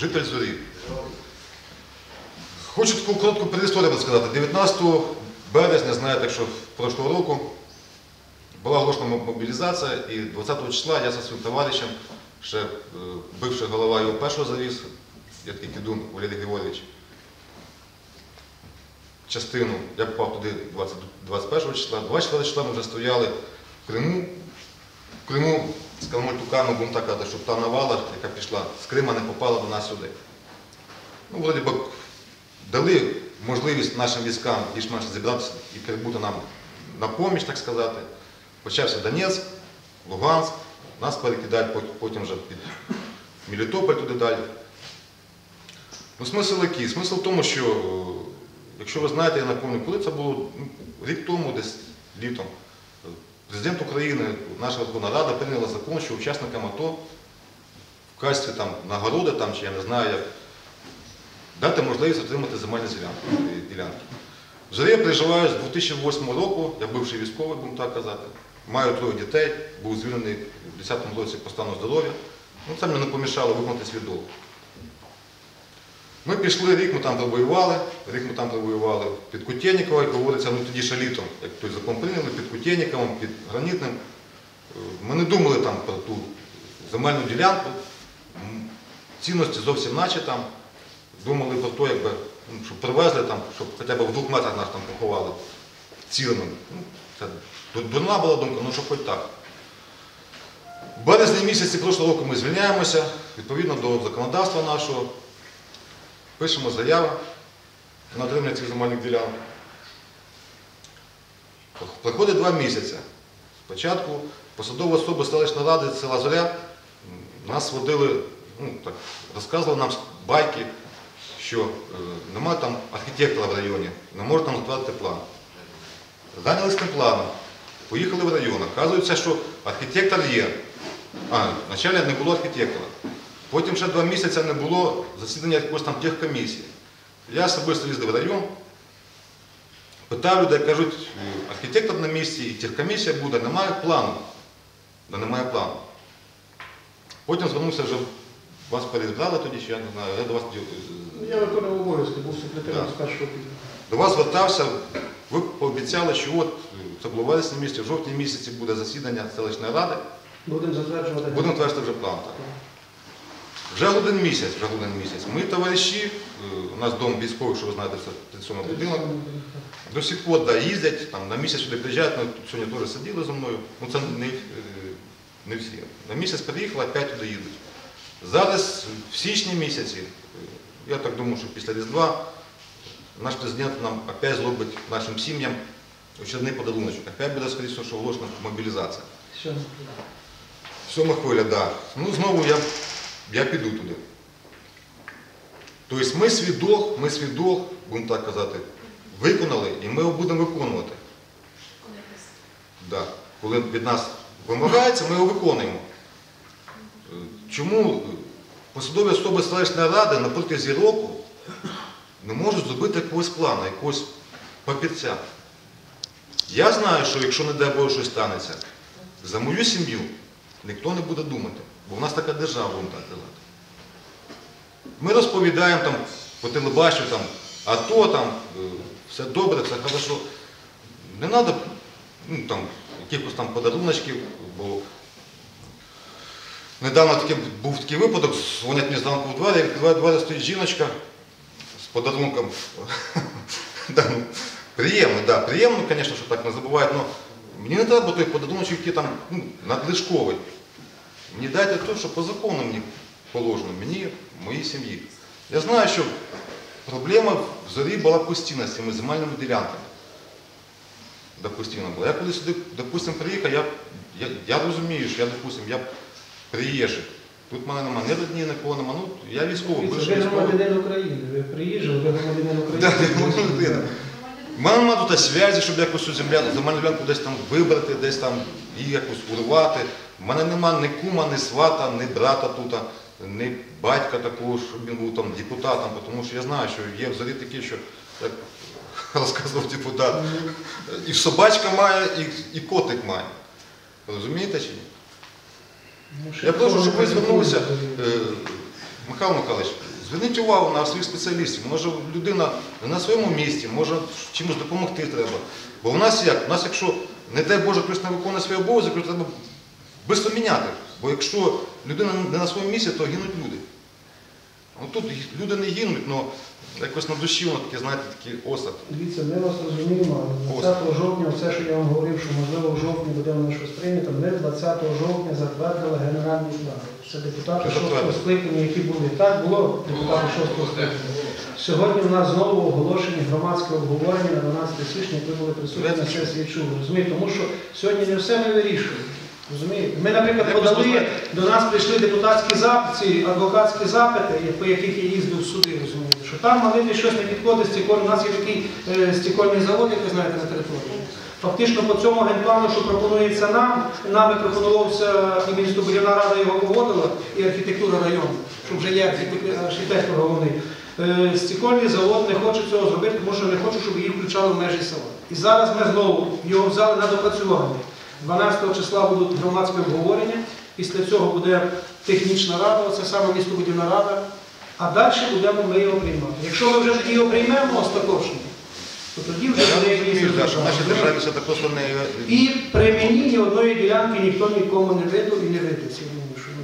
житель зорі. Хочу таку коротку передісторію розказати. 19 березня, знаєте, якщо прошлого року була оголошена мобілізація, і 20 числа я зі своїм товаришем, ще е, бивший голова його першого завіз, я такий кідун Валерій Григорьович, частину, я попав туди 21 числа, 24 числа ми вже стояли в Криму. В Криму з Калмультуками, будемо так казати, щоб та навала, яка пішла з Крима, не попала до нас сюди. Ну, вроді би, дали можливість нашим військам більш-менш зібратися і прибути нам на поміч, так сказати. Почався Донецьк, Луганськ, нас перекидають потім вже під Мелітополь туди далі. Ну, смисл який? Смисл в тому, що, якщо ви знаєте, я напомню, коли це було ну, рік тому, десь літом, президент України, наша Верховна Рада прийняла закон, що учасникам АТО в качестві там, нагороди там, чи я не знаю як, дати можливість отримати земельні ділянки. е, ділянки. В Зорі я проживаю з 2008 року, я бивший військовий, будемо так казати. Маю троє дітей, був звільнений в 10-му році по стану здоров'я. Ну, це мені не помішало виконати свій долг. Ми пішли, рік ми там провоювали, рік ми там провоювали під Кутєніково, як говориться, ну тоді ще літом, як той закон прийняли, під Кутєніковом, під Гранітним. Е, Ми не думали там про ту земельну ділянку, цінності зовсім наче там. Думали про те, якби, ну, щоб привезли там, щоб хоча б в двох метрах нас там поховали цілими. Ну, це дурна була думка, ну щоб хоч так. В березні місяці прошлого року ми звільняємося, відповідно до законодавства нашого, пишемо заяву на отримання цих земельних ділянок. Проходить два місяці. Спочатку посадова особа селищної ради села Зоря нас водили, ну, так, розказували нам байки, що е, немає там архітектора в районі, не може там затвердити план. Зайнялися тим планом, поїхали в район. Оказується, що архітектор є. А, вначале не було архітектора. Потім ще два місяці не було засідання якогось там техкомісії. Я особисто їздив в район, питав людей, кажуть, «Е, архітектор на місці і техкомісія буде, немає плану. Да немає плану. Потім звернувся вже, вас перезвали тоді, чи я не знаю, я до вас е, Ну, Я виконував обов'язки, був секретарем з першого півдня. до вас звертався, ви пообіцяли, що от е, це було в вересні місяці, в жовтні місяці буде засідання селищної ради, Будемо затверджувати. будемо твердити вже план. Так. Вже один місяць, вже один місяць. Ми товариші, е, у нас дом військовий, що ви знаєте, це традиційний будинок, до сих пор да, їздять, там, на місяць сюди приїжджають, ну, тут сьогодні теж сиділи зі мною, ну це не, е, не всі. На місяць приїхали, опять туди їдуть. Зараз в січні місяці, е, я так думаю, що після Різдва наш президент нам опять зробить нашим сім'ям очередний подарунок. Опять буде, скоріше, що оголошена мобілізація. Сьома хвиля, так. Да. Ну знову я, я піду туди. Тобто ми свій долг, ми свій долг, будемо так казати, виконали і ми його будемо виконувати. Да. Коли від нас вимагається, ми його виконуємо. Чому посадові особи селищної ради на протязі року не можуть зробити якогось плану, якогось папірця? Я знаю, що якщо не дай Боже щось станеться, за мою сім'ю ніхто не буде думати, бо в нас така держава, будемо так. Ми розповідаємо там по телебаченню, там, а то там, е, все добре, все хорошо. Не треба ну, там, якихось там подаруночків, бо недавно таки, був такий випадок, дзвонять мені зранку в двері, відкриває двері, стоїть жіночка з подарунком. Ну, Приємно, да, приємно, звісно, що так не забувають, але мені не треба той подарунок, який там ну, надлишковий. Мені дайте те, що по закону мені положено, мені, моїй сім'ї. Я знаю, що проблема в зорі була постійна з цими земельними ділянками. Допустимо була. Я коли сюди, допустимо, приїхав, я, я, я розумію, що я, допустимо, я приїжджий. Тут в мене немає ні родні, нікого немає. Ну, я військовий, Ви бивший військовий. громадянин України, ви приїжджали, ви громадянин Да, України. У мене немає тут зв'язі, щоб земельну ділянку десь там вибрати, десь там її якось урвати. У мене нема ні кума, ні свата, ні брата тут, ні батька такого, щоб він був там депутатом, тому що я знаю, що є в зорі такі, що, як розказував депутат, і собачка має, і, і котик має. Розумієте чи ні? Ну, Я прошу, щоб ви звернулися, Михайло Михайлович, зверніть увагу на своїх спеціалістів. Може людина на своєму місці, може чимось допомогти треба. Бо в нас як? У нас, якщо, не дай Боже, хтось не виконує свої обов'язки, то треба швидко міняти. Бо якщо людина не на своєму місці, то гинуть люди. Ну тут люди не гинуть, але якось на душі воно таке, знаєте, такий осад. Дивіться, ми вас розуміємо, 20 жовтня, все, що я вам говорив, що можливо в жовтні буде воно щось прийнято, ми 20 жовтня затвердили генеральний план. Це депутати Це 6 скликання, які були. Так було депутати 6 скликання. Сьогодні в нас знову оголошені громадське обговорення на 12 січня, які були присутні на сесії чули. Розумієте, тому що сьогодні не все ми вирішуємо. Розумієте? Ми, наприклад, подали, до нас прийшли депутатські запити, адвокатські запити, по яких я їздив в суди, розумієте, що там мали щось не підходить стіколь. У нас є такий е, стікольний завод, як ви знаєте, на території. Фактично по цьому генплану, що пропонується нам, нами пропонувався і містобудівна рада його погодила, і архітектура району, що вже є архітек- архітектор головний. Е, Стікольний завод не хоче цього зробити, тому що не хоче, щоб їх включали в межі села. І зараз ми знову його взяли на допрацювання. 12 числа будуть громадські обговорення, після цього буде технічна рада, це саме містобудівна рада, а далі будемо ми його приймати. Якщо ми вже тоді його приймемо остаточно, то тоді вже буде якийсь. І при мені ні одної ділянки ніхто нікому не видав і не.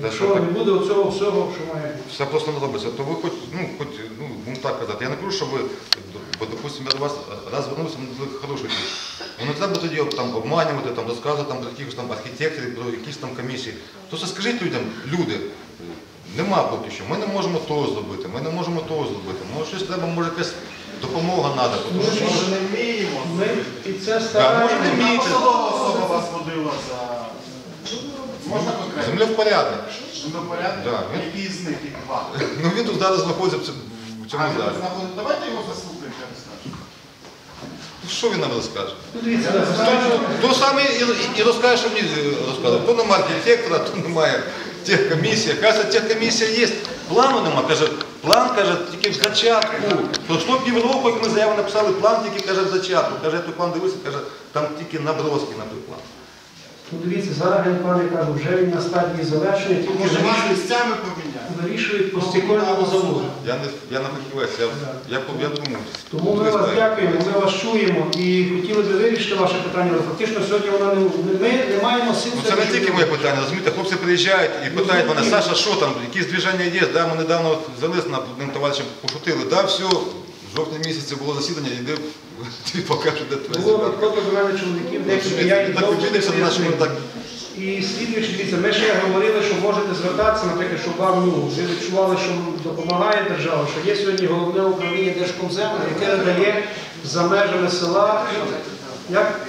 Якщо що не буде оцього всього, що має бути. Все просто не робиться. То ви хоч, ну, хоч, ну, будемо так казати. Я не кажу, що ви, бо, допустимо, я до вас раз звернувся, ну, ви хороший люди. Ну, не треба тоді там, обманювати, там, розказувати там, про якихось там архітекторів, про якісь там комісії. Просто скажіть людям, люди, нема поки що, ми не можемо того зробити, ми не можемо того зробити. Може, щось треба, може, якась допомога треба. Тому Ми що, ж не вміємо. Ми і це Да, може, не стараємося. вмієте. Посадова особа вас водила за... Можна конкретно? земля в порядку. Да, він- Який з них? Їх два. Ну, він тут зараз знаходиться в цьому- в А, залі. Давайте його заслухаємо, я. Ну, Що він нам розкаже? Ну, То саме і, і розкаже, що мені розказав. То немає архітектора, то немає техкомісії. Каже, техкомісія є. Плану нема. Каже, план каже, тільки в зачатку. Пройшло півроку, як ми заяву написали, план тільки каже в зачатку. Каже, я той план дивився, каже, там тільки наброски на той план. Ну, дивіться, зараз генплан, я кажу, вже він на стадії завершення, тільки Може, вас місцями поміняти? вирішують по стікольному заводу. Я не, я не фахівець, я, я, я думаю. Тому ми вас дякуємо, ми вас чуємо і хотіли би вирішити ваше питання, але фактично сьогодні воно не ми не маємо сил. Ну, це не тільки моє питання, розумієте, хлопці приїжджають і питають мене, Саша, що там, якісь движення є? Да, ми недавно взяли над одним товаришем, пошутили. Да, все, в жовтні місяці було засідання, йди, ти покажеш, де твоя Було земля. підходило до мене чоловіків, декілька я їх Так довго обідався на нашому так. І слідуючи, дивіться, ми ще говорили, що можете звертатися, наприклад, щоб вам ну, ви відчували, що допомагає держава, що є сьогодні головне управління Держкомзему, яке надає за межами села. Як?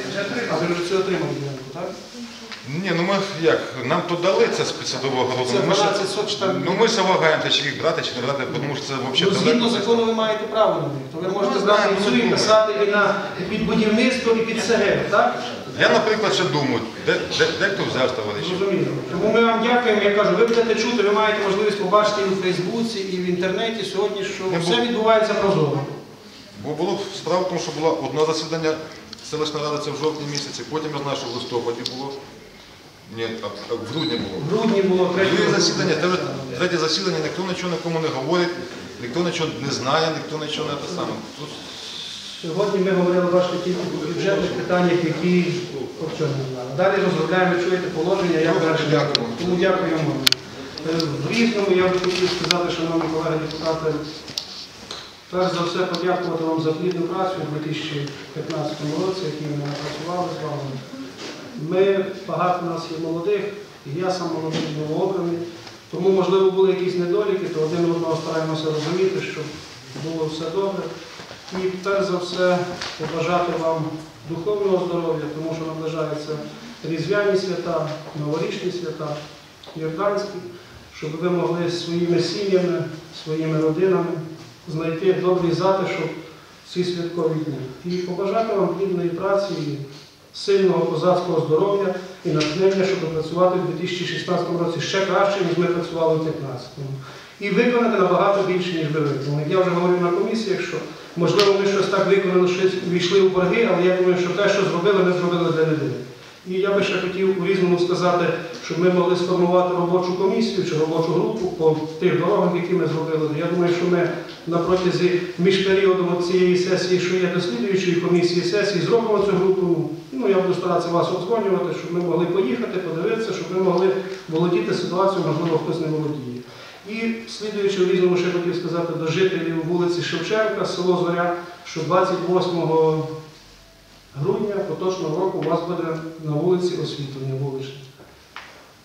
А ви вже це отримали так? Ні, ну ми як, нам то дали це спецсадового. Це Ми ще- 12 сот штампів. Ну ми ще вагаємося, чи їх брати, чи не брати, тому що це Ну, взагалі згідно закону ви маєте право на них. То ви можете знаємо, ми цю і думаємо. писати і на під будівництво, і під СГ, так? Я, наприклад, ще думаю, де, де, де хто взяв товаришів? Зрозуміло. Тому ми вам дякуємо. Я кажу, ви будете чути, ви маєте можливість побачити і у Фейсбуці, і в інтернеті сьогодні, що Не все було. відбувається прозоро. Бо було справа в тому, що було одне засідання селищної ради, це в жовтні місяці, потім я знаю, що в листопаді було. Ні, а в грудні було. В грудні було третє Друге засідання, вже третє засідання, ніхто нічого нікому не говорить, ніхто нічого не знає, ніхто нічого не те саме. Тут Сьогодні ми говорили бачите, тільки по бюджетних питаннях, які по цьому знали. Далі розробляємо, чуєте положення, як Добре, дякую. Тому дякуємо вам. Е, В різному я би хотів сказати, шановні колеги депутати, перш за все подякувати вам за плідну працю у 2015 році, які ви напрацювали з вами. Ми, багато нас є молодих, і я сам молодий новообраний, тому, можливо, були якісь недоліки, то один одного стараємося розуміти, щоб було все добре. І перш за все побажати вам духовного здоров'я, тому що наближаються різдвяні свята, новорічні свята, йорданські, щоб ви могли своїми сім'ями, своїми родинами знайти добрий затишок ці святкові дні. І побажати вам плідної праці, сильного козацького здоров'я і натхнення, щоб працювати в 2016 році ще краще, ніж ми працювали в 2015. І виконати набагато більше, ніж ви виконали. Я вже говорив на комісіях, що можливо ми щось так виконали, що війшли у борги, але я думаю, що те, що зробили, ми зробили для людей. І я би ще хотів у різному сказати, щоб ми могли сформувати робочу комісію чи робочу групу по тих дорогах, які ми зробили. Я думаю, що ми на протязі між періодом цієї сесії, що є до слідуючої комісії сесії, зробимо цю групу. Ну, я буду старатися вас обдзвонювати, щоб ми могли поїхати, подивитися, щоб ми могли володіти ситуацією, можливо, хтось не володіє. І слідуючи в різному ще хотів сказати до жителів вулиці Шевченка, село Зоря, що 28 грудня поточного року у вас буде на вулиці освітлення вуличне.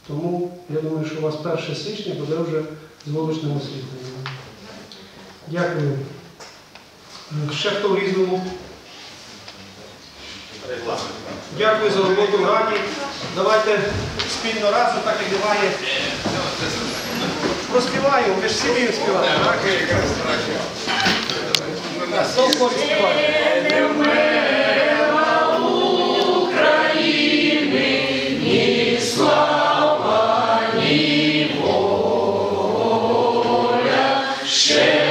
Тому я думаю, що у вас 1 січня буде вже з вуличним освітленням. Дякую. Ще хто в різному? Дякую за роботу в Раді. Давайте спільно разом, так як немає. Проспіваємо, ми ж всі вміємо співати. так? Так, хто в хорі співає? Дякую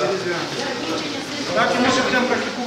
роботу. Так і ми ще будемо практикувати.